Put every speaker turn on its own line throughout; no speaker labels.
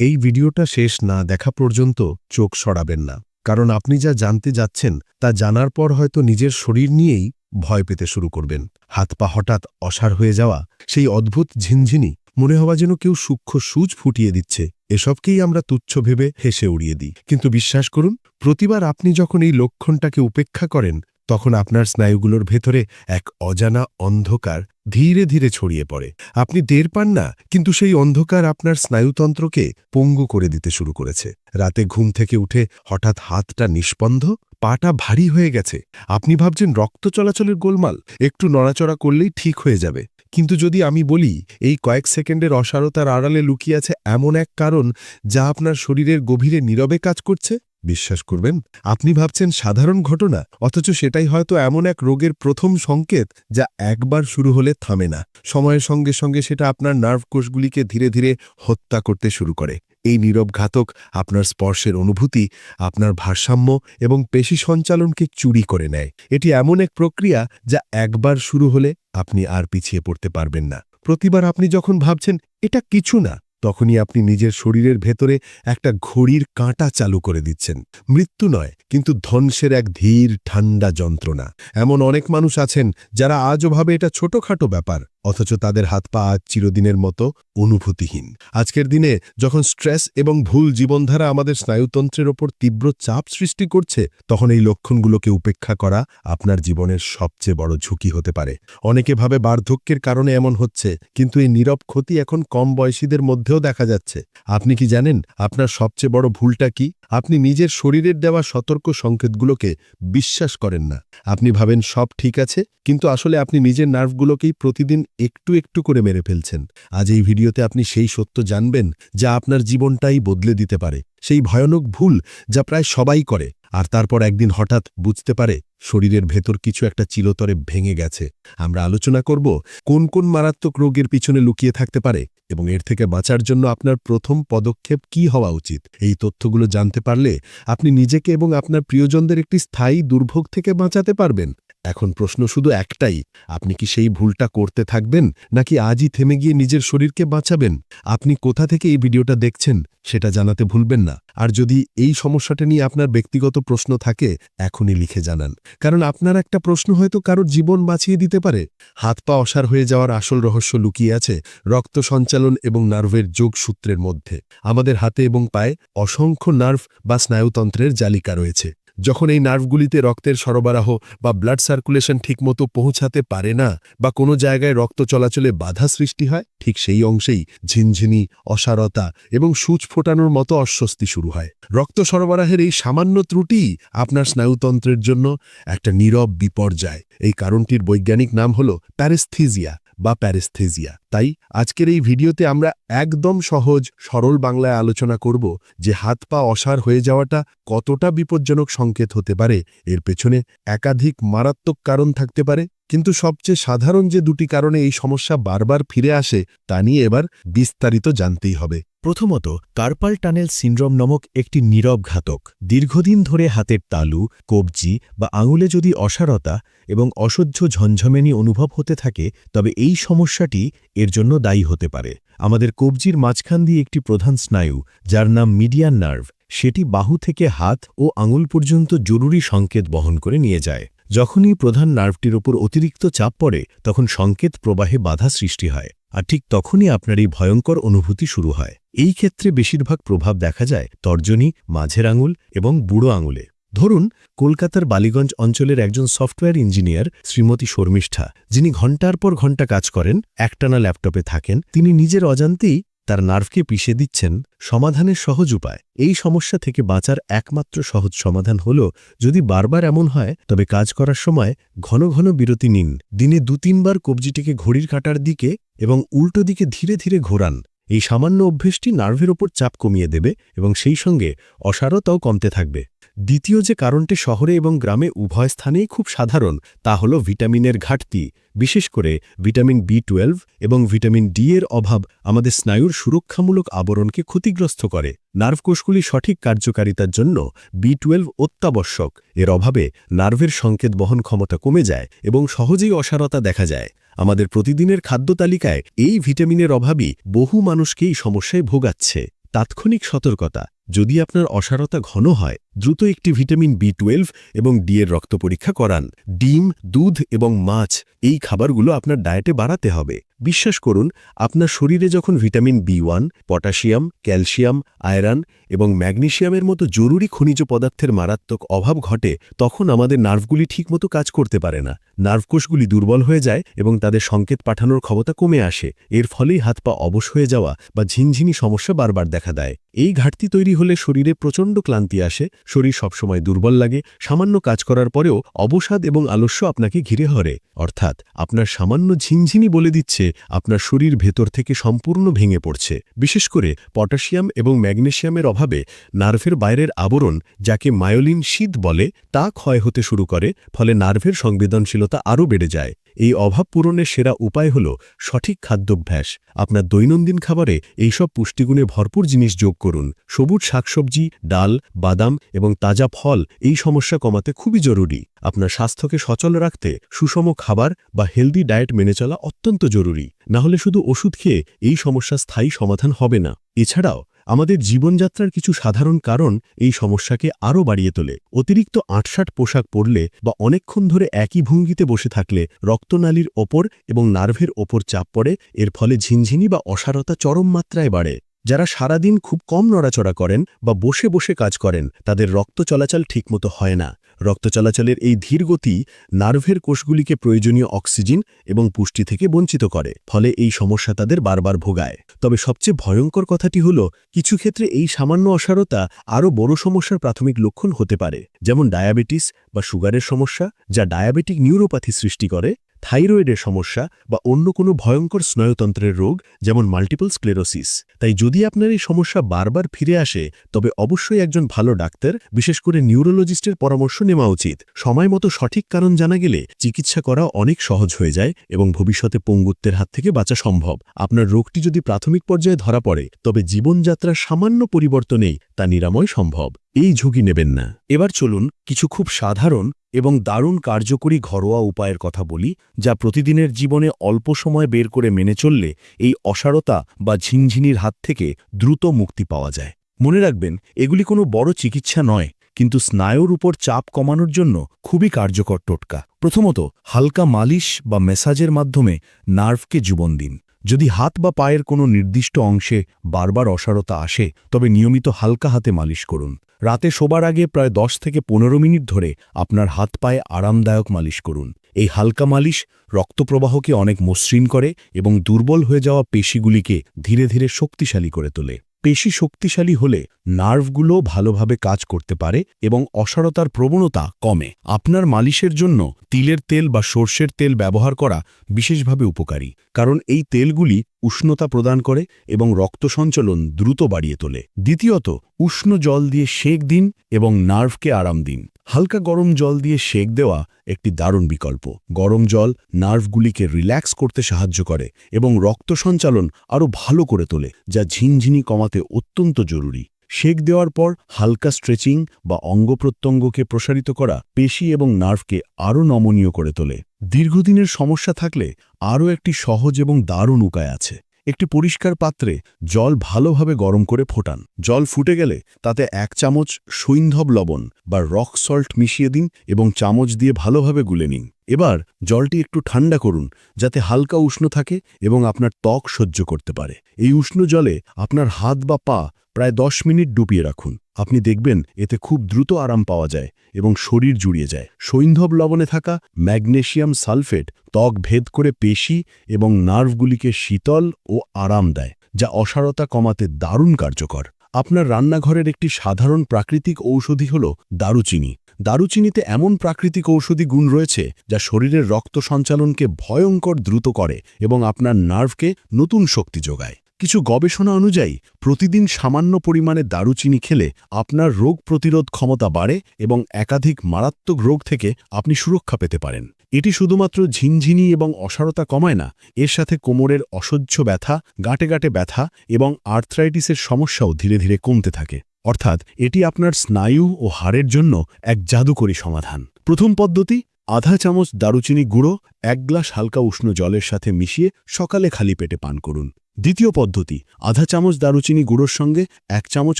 এই ভিডিওটা শেষ না দেখা পর্যন্ত চোখ সরাবেন না। কারণ আপনি যা জানতে যাচ্ছেন, তা জানার পর হয়তো নিজের শরীর নিয়েই ভয় পেতে শুরু করবেন। হাত পা হঠাৎ অসার হয়ে যাওয়া, সেই অদ্ভুত ঝিনঝিনি, মনে হওয়া যেন কেউ সূক্ষ্ম সূচ ফুটিয়ে দিচ্ছে। এসবকেই আমরা তুচ্ছ ভেবে হেসে উড়িয়ে দিই। কিন্তু বিশ্বাস করুন, প্রতিবার আপনি যখন এই লক্ষণটাকে উপেক্ষা করেন তখন আপনার স্নায়ুগুলোর ভেতরে এক অজানা অন্ধকার ধীরে ধীরে ছড়িয়ে পড়ে। আপনি টের পান না, কিন্তু সেই অন্ধকার আপনার স্নায়ুতন্ত্রকে পঙ্গু করে দিতে শুরু করেছে। রাতে ঘুম থেকে উঠে হঠাৎ হাতটা নিষ্পন্ধ পাটা ভারী হয়ে গেছে। আপনি ভাবছেন রক্ত চলাচলের গোলমাল, একটু নড়াচড়া করলেই ঠিক হয়ে যাবে। কিন্তু যদি আমি বলি, এই কয়েক সেকেন্ডের অসারতার আড়ালে লুকিয়ে আছে এমন এক কারণ যা আপনার শরীরের গভীরে নীরবে কাজ করছে বিশ্বাস করবেন? আপনি ভাবছেন সাধারণ ঘটনা, অথচ সেটাই হয়তো এমন এক রোগের প্রথম সংকেত যা একবার শুরু হলে থামে না। সময়ের সঙ্গে সঙ্গে সেটা আপনার নার্ভ কোষগুলিকে ধীরে ধীরে হত্যা করতে শুরু করে। এই নীরব ঘাতক আপনার স্পর্শের অনুভূতি, আপনার ভারসাম্য এবং পেশি সঞ্চালনকে চুরি করে নেয়। এটি এমন এক প্রক্রিয়া যা একবার শুরু হলে আপনি আর পিছিয়ে পড়তে পারবেন না। প্রতিবার আপনি যখন ভাবছেন, এটা কিছু না। তখনই আপনি নিজের শরীরের ভেতরে একটা ঘড়ির কাঁটা চালু করে দিচ্ছেন। মৃত্যু নয়, কিন্তু ধ্বংসের এক ধীর ঠান্ডা যন্ত্রণা। এমন অনেক মানুষ আছেন যারা আজও ভাবে এটা ছোটখাটো ব্যাপার। অথচ তাদের হাত পা আজ চিরদিনের মতো অনুভূতিহীন। আজকের দিনে যখন স্ট্রেস এবং ভুল জীবনধারা আমাদের স্নায়ুতন্ত্রের ওপর তীব্র চাপ সৃষ্টি করছে, তখন এই লক্ষণগুলোকে উপেক্ষা করা আপনার জীবনের সবচেয়ে বড় ঝুঁকি হতে পারে। অনেকে ভাবে বার্ধক্যের কারণে এমন হচ্ছে, কিন্তু এই নীরব ক্ষতি এখন কম বয়সীদের মধ্যেও দেখা যাচ্ছে। আপনি কি জানেন আপনার সবচেয়ে বড় ভুলটা কি? আপনি নিজের শরীরের দেওয়া সতর্ক সংকেতগুলোকে বিশ্বাস করেন না। আপনি ভাবেন সব ঠিক আছে, কিন্তু আসলে আপনি নিজের নার্ভগুলোকেই প্রতিদিন একটু একটু করে মেরে ফেলছেন। আজ এই ভিডিওতে আপনি সেই সত্য জানবেন যা আপনার জীবনটাই বদলে দিতে পারে। সেই ভয়ানক ভুল যা প্রায় সবাই করে, আর তারপর একদিন হঠাৎ বুঝতে পারে শরীরের ভেতর কিছু একটা চিলতরে ভেঙে গেছে। আমরা আলোচনা করব কোন কোন মারাত্মক রোগের পিছনে লুকিয়ে থাকতে পারে এবং এর থেকে বাঁচার জন্য আপনার প্রথম পদক্ষেপ কি হওয়া উচিত? এই তথ্যগুলো জানতে পারলে আপনি নিজেকে এবং আপনার প্রিয়জনদের একটি স্থায়ী দুর্ভোগ থেকে বাঁচাতে পারবেন। এখন প্রশ্ন শুধু একটাই, আপনি কি সেই ভুলটা করতে থাকবেন, নাকি আজই থেমে গিয়ে নিজের শরীরকে বাঁচাবেন? আপনি কোথা থেকে এই ভিডিওটা দেখছেন, সেটা জানাতে ভুলবেন না। আর যদি এই সমস্যাটা নিয়ে আপনার ব্যক্তিগত প্রশ্ন থাকে, এখনই লিখে জানান। কারণ আপনার একটা প্রশ্ন হয়তো কারোর জীবন বাঁচিয়ে দিতে পারে। হাত পা অসার হয়ে যাওয়ার আসল রহস্য লুকিয়ে আছে রক্ত সঞ্চালন এবং নার্ভের যোগসূত্রের মধ্যে। আমাদের হাতে এবং পায়ে অসংখ্য নার্ভ বা স্নায়ুতন্ত্রের জালিকা রয়েছে। যখন এই নার্ভগুলিতে রক্তের সরবরাহ বা ব্লাড সার্কুলেশন ঠিকমতো পৌঁছাতে পারে না বা কোনো জায়গায় রক্ত চলাচলে বাধা সৃষ্টি হয়, ঠিক সেই অংশেই ঝিনঝিনি, অসারতা এবং সূচ ফোটানোর মতো অস্বস্তি শুরু হয়। রক্ত সরবরাহের এই সামান্য ত্রুটি আপনার স্নায়ুতন্ত্রের জন্য একটা নীরব বিপর্যয়। এই কারণটির বৈজ্ঞানিক নাম হল প্যারেস্থিজিয়া বা প্যারেস্থেজিয়া তাই আজকের এই ভিডিওতে আমরা একদম সহজ, সরল বাংলায় আলোচনা করব যে হাত পা অসার হয়ে যাওয়াটা কতটা বিপজ্জনক সংকেত হতে পারে। এর পেছনে একাধিক মারাত্মক কারণ থাকতে পারে। কিন্তু সবচেয়ে সাধারণ যে দুটি কারণে এই সমস্যা বারবার ফিরে আসে, তা নিয়ে এবার বিস্তারিত জানতেই হবে।
প্রথমত, কার্পাল টানেল সিন্ড্রোম নামক একটি নীরব ঘাতক। দীর্ঘদিন ধরে হাতের তালু, কবজি বা আঙুলে যদি অসারতা এবং অসহ্য ঝনঝমেনি অনুভব হতে থাকে, তবে এই সমস্যাটি এর জন্য দায়ী হতে পারে। আমাদের কবজির মাঝখান দিয়ে একটি প্রধান স্নায়ু, যার নাম মিডিয়ান নার্ভ, সেটি বাহু থেকে হাত ও আঙুল পর্যন্ত জরুরি সংকেত বহন করে নিয়ে যায়। যখনই প্রধান নার্ভটির ওপর অতিরিক্ত চাপ পড়ে, তখন সংকেত প্রবাহে বাধা সৃষ্টি হয়, আর ঠিক তখনই আপনার এই ভয়ঙ্কর অনুভূতি শুরু হয়। এই ক্ষেত্রে বেশিরভাগ প্রভাব দেখা যায় তর্জনী, মাঝের আঙুল এবং বুড়ো আঙুলে। ধরুন, কলকাতার বালিগঞ্জ অঞ্চলের একজন সফটওয়্যার ইঞ্জিনিয়ার শ্রীমতী শর্মিষ্ঠা, যিনি ঘণ্টার পর ঘণ্টা কাজ করেন, একটানা ল্যাপটপে থাকেন, তিনি নিজের অজান্তেই তার নার্ভকে পিষে দিচ্ছেন সমাধানের সহজ উপায়। এই সমস্যা থেকে বাঁচার একমাত্র সহজ সমাধান হল, যদি বারবার এমন হয়, তবে কাজ করার সময় ঘন ঘন বিরতি নিন। দিনে দু তিনবার কবজিটিকে ঘড়ির কাটার দিকে এবং উল্টো দিকে ধীরে ধীরে ঘোরান। এই সামান্য অভ্যেসটি নার্ভের ওপর চাপ কমিয়ে দেবে এবং সেই সঙ্গে অসারতাও কমতে থাকবে। দ্বিতীয় যে কারণটি শহরে এবং গ্রামে উভয় স্থানেই খুব সাধারণ, তা হল ভিটামিনের ঘাটতি। বিশেষ করে ভিটামিন বি টুয়েলভ এবং ভিটামিন ডি এর অভাব আমাদের স্নায়ুর সুরক্ষামূলক আবরণকে ক্ষতিগ্রস্ত করে। নার্ভ কোষগুলি সঠিক কার্যকারিতার জন্য বি টুয়েলভ অত্যাবশ্যক। এর অভাবে নার্ভের সংকেত বহন ক্ষমতা কমে যায় এবং সহজেই অসারতা দেখা যায়। আমাদের প্রতিদিনের খাদ্য তালিকায় এই ভিটামিনের অভাবই বহু মানুষকেই সমস্যায় ভোগাচ্ছে। তাৎক্ষণিক সতর্কতা। যদি আপনার অসারতা ঘন হয়, দ্রুত একটি ভিটামিন বি টুয়েলভ এবং ডি এর রক্ত পরীক্ষা করান। ডিম, দুধ এবং মাছ, এই খাবারগুলো আপনার ডায়েটে বাড়াতে হবে। বিশ্বাস করুন, আপনার শরীরে যখন vitamin B one potassium, calcium, iron এবং ম্যাগনেশিয়ামের মতো জরুরি খনিজ পদার্থের মারাত্মক অভাব ঘটে, তখন আমাদের নার্ভগুলি ঠিকমতো কাজ করতে পারে না। নার্ভকোষগুলি দুর্বল হয়ে যায় এবং তাদের সংকেত পাঠানোর ক্ষমতা কমে আসে। এর ফলেই হাত পা অবশ হয়ে যাওয়া বা ঝিনঝিনি সমস্যা বারবার দেখা দেয়। এই ঘাটতি তৈরি হলে শরীরে প্রচণ্ড ক্লান্তি আসে, শরীর সবসময় দুর্বল লাগে, সামান্য কাজ করার পরেও অবসাদ এবং আলস্য আপনাকে ঘিরে হরে অর্থাৎ, আপনার সামান্য ঝিনঝিনি বলে দিচ্ছে, আপনার শরীর ভেতর থেকে সম্পূর্ণ ভেঙে পড়ছে। বিশেষ করে পটাশিয়াম এবং ম্যাগনেশিয়ামের অভাবে নার্ভের বাইরের আবরণ, যাকে মায়োলিন শীত বলে, তা ক্ষয় হতে শুরু করে, ফলে নার্ভের সংবেদনশীলতা আরও বেড়ে যায়। এই অভাব পূরণের সেরা উপায় হল সঠিক খাদ্যাভ্যাস। আপনার দৈনন্দিন খাবারে এইসব পুষ্টিগুণে ভরপুর জিনিস যোগ করুন। সবুজ শাকসবজি, ডাল, বাদাম এবং তাজা ফল এই সমস্যা কমাতে খুবই জরুরি। আপনার স্বাস্থ্যকে সচল রাখতে সুষম খাবার বা হেলদি ডায়েট মেনে চলা অত্যন্ত জরুরি। না হলে শুধু ওষুধ খেয়ে এই সমস্যা স্থায়ী সমাধান হবে না। এছাড়াও আমাদের জীবনযাত্রার কিছু সাধারণ কারণ এই সমস্যাকে আরও বাড়িয়ে তোলে। অতিরিক্ত আটষাট পোশাক পরলে বা অনেকক্ষণ ধরে একই ভঙ্গিতে বসে থাকলে রক্তনালীর ওপর এবং নার্ভের ওপর চাপ পড়ে, এর ফলে ঝিনঝিনি বা অসারতা চরম মাত্রায় বাড়ে। যারা সারাদিন খুব কম নড়াচড়া করেন বা বসে বসে কাজ করেন, তাদের রক্ত চলাচল ঠিকমতো হয় না। রক্ত চলাচলের এই ধীর গতি নার্ভের কোষগুলিকে প্রয়োজনীয় অক্সিজেন এবং পুষ্টি থেকে বঞ্চিত করে, ফলে এই সমস্যা তাদের বারবার ভোগায়। তবে সবচেয়ে ভয়ঙ্কর কথাটি হল, কিছু ক্ষেত্রে এই সামান্য অসারতা আরও বড় সমস্যার প্রাথমিক লক্ষণ হতে পারে, যেমন ডায়াবেটিস বা সুগারের সমস্যা, যা ডায়াবেটিক নিউরোপ্যাথি সৃষ্টি করে থাইরয়েডের সমস্যা বা অন্য কোনো ভয়ঙ্কর স্নায়ুতন্ত্রের রোগ, যেমন মাল্টিপল স্ক্লেরোসিস তাই যদি আপনার এই সমস্যা বারবার ফিরে আসে, তবে অবশ্যই একজন ভালো ডাক্তার, বিশেষ করে নিউরোলজিস্টের পরামর্শ নেওয়া উচিত। সময় মতো সঠিক কারণ জানা গেলে চিকিৎসা করা অনেক সহজ হয়ে যায় এবং ভবিষ্যতে পঙ্গুত্বের হাত থেকে বাঁচা সম্ভব। আপনার রোগটি যদি প্রাথমিক পর্যায়ে ধরা পড়ে, তবে জীবনযাত্রার সামান্য পরিবর্তনেই তা নিরাময় সম্ভব। এই ঝুঁকি নেবেন না। এবার চলুন কিছু খুব সাধারণ এবং দারুণ কার্যকরী ঘরোয়া উপায়ের কথা বলি, যা প্রতিদিনের জীবনে অল্প সময় বের করে মেনে চললে এই অসারতা বা ঝিনঝিনির হাত থেকে দ্রুত মুক্তি পাওয়া যায়। মনে রাখবেন, এগুলি কোনো বড় চিকিৎসা নয়, কিন্তু স্নায়ুর উপর চাপ কমানোর জন্য খুবই কার্যকর টোটকা। প্রথমত, হালকা মালিশ বা মেসাজের মাধ্যমে নার্ভকে জীবন দিন। যদি হাত বা পায়ের কোনো নির্দিষ্ট অংশে বারবার অসারতা আসে, তবে নিয়মিত হালকা হাতে মালিশ করুন। রাতে শোবার আগে প্রায় 10 থেকে পনেরো মিনিট ধরে আপনার হাত পায়ে আরামদায়ক মালিশ করুন। এই হালকা মালিশ রক্তপ্রবাহকে অনেক মসৃণ করে এবং দুর্বল হয়ে যাওয়া পেশিগুলিকে ধীরে ধীরে শক্তিশালী করে তোলে। পেশি শক্তিশালী হলে নার্ভগুলো ভালোভাবে কাজ করতে পারে এবং অসারতার প্রবণতা কমে। আপনার মালিশের জন্য তিলের তেল বা সর্ষের তেল ব্যবহার করা বিশেষভাবে উপকারী, কারণ এই তেলগুলি উষ্ণতা প্রদান করে এবং রক্ত সঞ্চলন দ্রুত বাড়িয়ে তোলে। দ্বিতীয়ত, উষ্ণ জল দিয়ে সেক দিন এবং নার্ভকে আরাম দিন। হালকা গরম জল দিয়ে সেক দেওয়া একটি দারুণ বিকল্প। গরম জল নার্ভগুলিকে রিল্যাক্স করতে সাহায্য করে এবং রক্ত সঞ্চালন আরও ভালো করে তোলে, যা ঝিনঝিনি কমাতে অত্যন্ত জরুরি। সেক দেওয়ার পর হালকা স্ট্রেচিং বা অঙ্গ প্রত্যঙ্গকে প্রসারিত করা পেশি এবং নার্ভকে আরও নমনীয় করে তোলে। দীর্ঘদিনের সমস্যা থাকলে আরও একটি সহজ এবং দারুণ উপায় আছে। একটি পরিষ্কার পাত্রে জল ভালোভাবে গরম করে ফোটান। জল ফুটে গেলে তাতে এক চামচ সৈন্ধব লবণ বা রক সল্ট মিশিয়ে দিন এবং চামচ দিয়ে ভালোভাবে গুলে নিন। এবার জলটি একটু ঠান্ডা করুন, যাতে হালকা উষ্ণ থাকে এবং আপনার ত্বক সহ্য করতে পারে। এই উষ্ণ জলে আপনার হাত বা পা প্রায় দশ মিনিট ডুবিয়ে রাখুন। আপনি দেখবেন এতে খুব দ্রুত আরাম পাওয়া যায় এবং শরীর জুড়িয়ে যায়। সৈন্ধব লবণে থাকা ম্যাগনেশিয়াম সালফেট ত্বক ভেদ করে পেশি এবং নার্ভগুলিকে শীতল ও আরাম দেয়, যা অসারতা কমাতে দারুণ কার্যকর। আপনার রান্নাঘরের একটি সাধারণ প্রাকৃতিক ঔষধি হল দারুচিনি। দারুচিনিতে এমন প্রাকৃতিক ঔষধি গুণ রয়েছে যা শরীরের রক্ত সঞ্চালনকে ভয়ঙ্কর দ্রুত করে এবং আপনার নার্ভকে নতুন শক্তি যোগায়। কিছু গবেষণা অনুযায়ী, প্রতিদিন সামান্য পরিমাণে দারুচিনি খেলে আপনার রোগ প্রতিরোধ ক্ষমতা বাড়ে এবং একাধিক মারাত্মক রোগ থেকে আপনি সুরক্ষা পেতে পারেন। এটি শুধুমাত্র ঝিনঝিনি এবং অসারতা কমায় না, এর সাথে কোমরের অসহ্য ব্যথা, গাঁটে গাঁটে ব্যথা এবং আর্থ্রাইটিসের সমস্যাও ধীরে ধীরে কমতে থাকে। অর্থাৎ এটি আপনার স্নায়ু ও হাড়ের জন্য এক জাদুকরী সমাধান। প্রথম পদ্ধতি
আধা চামচ দারুচিনি গুঁড়ো, এক গ্লাস হালকা উষ্ণ জলের সাথে মিশিয়ে সকালে খালি পেটে পান করুন। দ্বিতীয় পদ্ধতি, আধা চামচ দারুচিনি গুঁড়োর সঙ্গে এক চামচ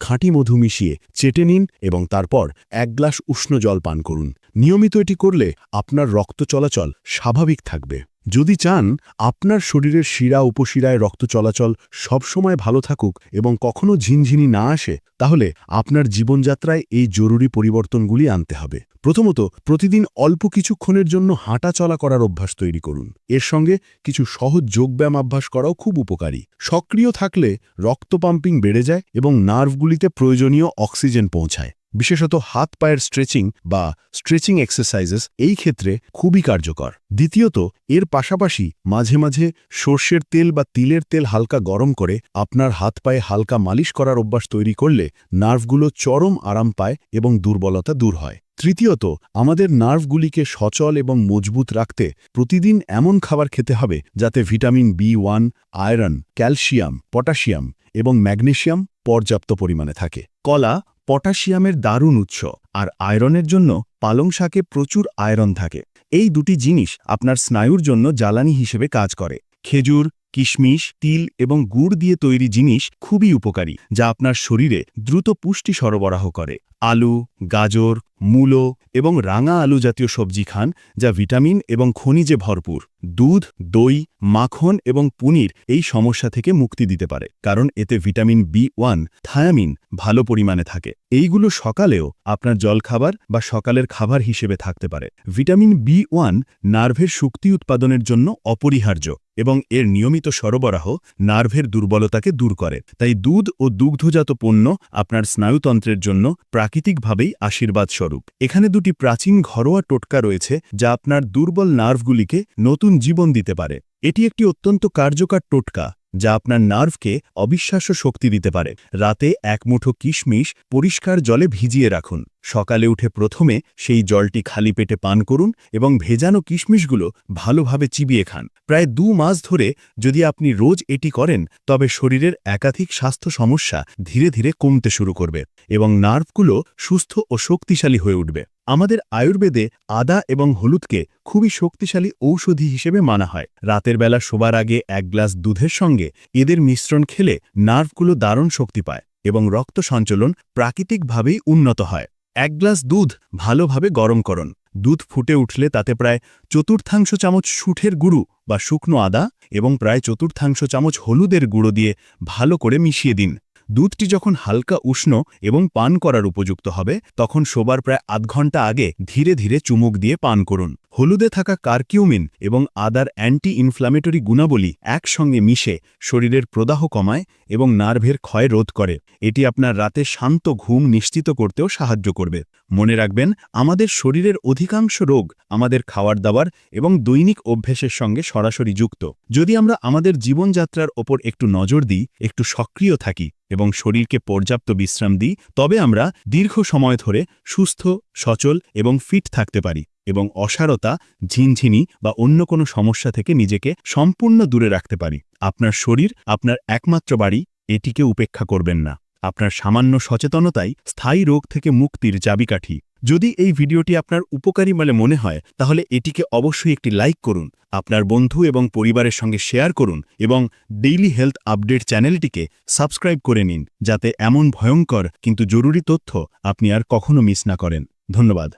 খাঁটি মধু মিশিয়ে চেটে নিন এবং তারপর এক গ্লাস উষ্ণ জল পান করুন। নিয়মিত এটি করলে আপনার রক্ত চলাচল স্বাভাবিক থাকবে। যদি চান, আপনার শরীরের শিরা উপশিরায় রক্ত চলাচল সবসময় ভালো থাকুক এবং কখনো ঝিনঝিনি না আসে, তাহলে আপনার জীবনযাত্রায় এই জরুরি পরিবর্তনগুলি আনতে হবে। প্রথমত, প্রতিদিন অল্প কিছুক্ষণের জন্য হাঁটা চলা করার অভ্যাস তৈরি করুন। এর সঙ্গে কিছু সহজ যোগব্যায়াম অভ্যাস করাও খুব উপকারী। সক্রিয় থাকলে রক্ত পাম্পিং বেড়ে যায় এবং নার্ভগুলিতে প্রয়োজনীয় অক্সিজেন পৌঁছায়। বিশেষত হাত পায়ের স্ট্রেচিং বা স্ট্রেচিং এক্সারসাইজেস এই ক্ষেত্রে খুবই কার্যকর। দ্বিতীয়ত, এর পাশাপাশি মাঝে মাঝে সর্ষের তেল বা তিলের তেল হালকা গরম করে আপনার হাত পায়ে হালকা মালিশ করার অভ্যাস তৈরি করলে নার্ভগুলো চরম আরাম পায় এবং দুর্বলতা দূর হয়। তৃতীয়ত, আমাদের নার্ভগুলিকে সচল এবং মজবুত রাখতে প্রতিদিন এমন খাবার খেতে হবে যাতে vitamin B one, iron, calcium, potassium এবং ম্যাগনেশিয়াম পর্যাপ্ত পরিমাণে থাকে।
কলা পটাশিয়ামের দারুণ উৎস, আর আয়রনের জন্য পালং শাকে প্রচুর আয়রন থাকে। এই দুটি জিনিস আপনার স্নায়ুর জন্য জ্বালানি হিসেবে কাজ করে। খেজুর, কিশমিশ, তিল এবং গুড় দিয়ে তৈরি জিনিস খুবই উপকারী, যা আপনার শরীরে দ্রুত পুষ্টি সরবরাহ করে। আলু, গাজর মূলো এবং রাঙা আলু জাতীয় সবজি খান, যা ভিটামিন এবং খনিজে ভরপুর। দুধ, দই, মাখন এবং পনির এই সমস্যা থেকে মুক্তি দিতে পারে, কারণ এতে ভিটামিন বি ওয়ান, থায়ামিন, ভালো পরিমাণে থাকে। এইগুলো সকালেও আপনার জলখাবার বা সকালের খাবার হিসেবে থাকতে পারে। ভিটামিন বি ওয়ান নার্ভের শক্তি উৎপাদনের জন্য অপরিহার্য এবং এর নিয়মিত সরবরাহ নার্ভের দুর্বলতাকে দূর করে। তাই দুধ ও দুগ্ধজাত পণ্য আপনার স্নায়ুতন্ত্রের জন্য প্রাকৃতিকভাবেই আশীর্বাদ স্বরূপ এখানে দুটি প্রাচীন ঘরোয়া টোটকা রয়েছে, যা আপনার দুর্বল নার্ভগুলিকে নতুন জীবন দিতে পারে। এটি একটি অত্যন্ত কার্যকর টোটকা, যা আপনার নার্ভকে অবিশ্বাস্য শক্তি দিতে পারে। রাতে এক মুঠো কিশমিশ পরিষ্কার জলে ভিজিয়ে রাখুন। সকালে উঠে প্রথমে সেই জলটি খালি পেটে পান করুন এবং ভেজানো কিশমিশগুলো ভালোভাবে চিবিয়ে খান। প্রায় দু মাস ধরে যদি আপনি রোজ এটি করেন, তবে শরীরের একাধিক স্বাস্থ্য সমস্যা ধীরে ধীরে কমতে শুরু করবে এবং নার্ভগুলো সুস্থ ও শক্তিশালী হয়ে উঠবে। আমাদের আয়ুর্বেদে আদা এবং হলুদকে খুবই শক্তিশালী ঔষধি হিসেবে মানা হয়। রাতের বেলা শোবার আগে এক গ্লাস দুধের সঙ্গে এদের মিশ্রণ খেলে নার্ভগুলো দারুণ শক্তি পায় এবং রক্ত সঞ্চালন প্রাকৃতিকভাবেই উন্নত হয়। এক গ্লাস দুধ ভালোভাবে গরম করুন। দুধ ফুটে উঠলে তাতে প্রায় চতুর্থাংশ চামচ সুঠের গুঁড়ো বা শুকনো আদা এবং প্রায় চতুর্থাংশ চামচ হলুদের গুঁড়ো দিয়ে ভালো করে মিশিয়ে দিন। দুধটি যখন হালকা উষ্ণ এবং পান করার উপযুক্ত হবে, তখন শোবার প্রায় আধ ঘণ্টা আগে ধীরে ধীরে চুমুক দিয়ে পান করুন। হলুদে থাকা কার্কিউমিন এবং আদার অ্যান্টি ইনফ্ল্যামেটরি গুণাবলী একসঙ্গে মিশে শরীরের প্রদাহ কমায় এবং নার্ভের ক্ষয় রোধ করে। এটি আপনার রাতে শান্ত ঘুম নিশ্চিত করতেও সাহায্য করবে। মনে রাখবেন, আমাদের শরীরের অধিকাংশ রোগ আমাদের খাওয়ার দাবার এবং দৈনিক অভ্যেসের সঙ্গে সরাসরি যুক্ত। যদি আমরা আমাদের জীবনযাত্রার ওপর একটু নজর দিই, একটু সক্রিয় থাকি এবং শরীরকে পর্যাপ্ত বিশ্রাম দিই, তবে আমরা দীর্ঘ সময় ধরে সুস্থ, সচল এবং ফিট থাকতে পারি এবং অসারতা, ঝিনঝিনি বা অন্য কোনো সমস্যা থেকে নিজেকে সম্পূর্ণ দূরে রাখতে পারি। আপনার শরীর, আপনার একমাত্র বাড়ি, এটিকে উপেক্ষা করবেন না। আপনার সামান্য সচেতনতাই স্থায়ী রোগ থেকে মুক্তির চাবিকাঠি। যদি এই ভিডিওটি আপনার উপকারী বলে মনে হয়, তাহলে এটিকে অবশ্যই একটি লাইক করুন, আপনার বন্ধু এবং পরিবারের সঙ্গে শেয়ার করুন এবং ডেইলি হেলথ আপডেট চ্যানেলটিকে সাবস্ক্রাইব করে নিন, যাতে এমন ভয়ঙ্কর কিন্তু জরুরি তথ্য আপনি আর কখনো মিস না করেন। ধন্যবাদ।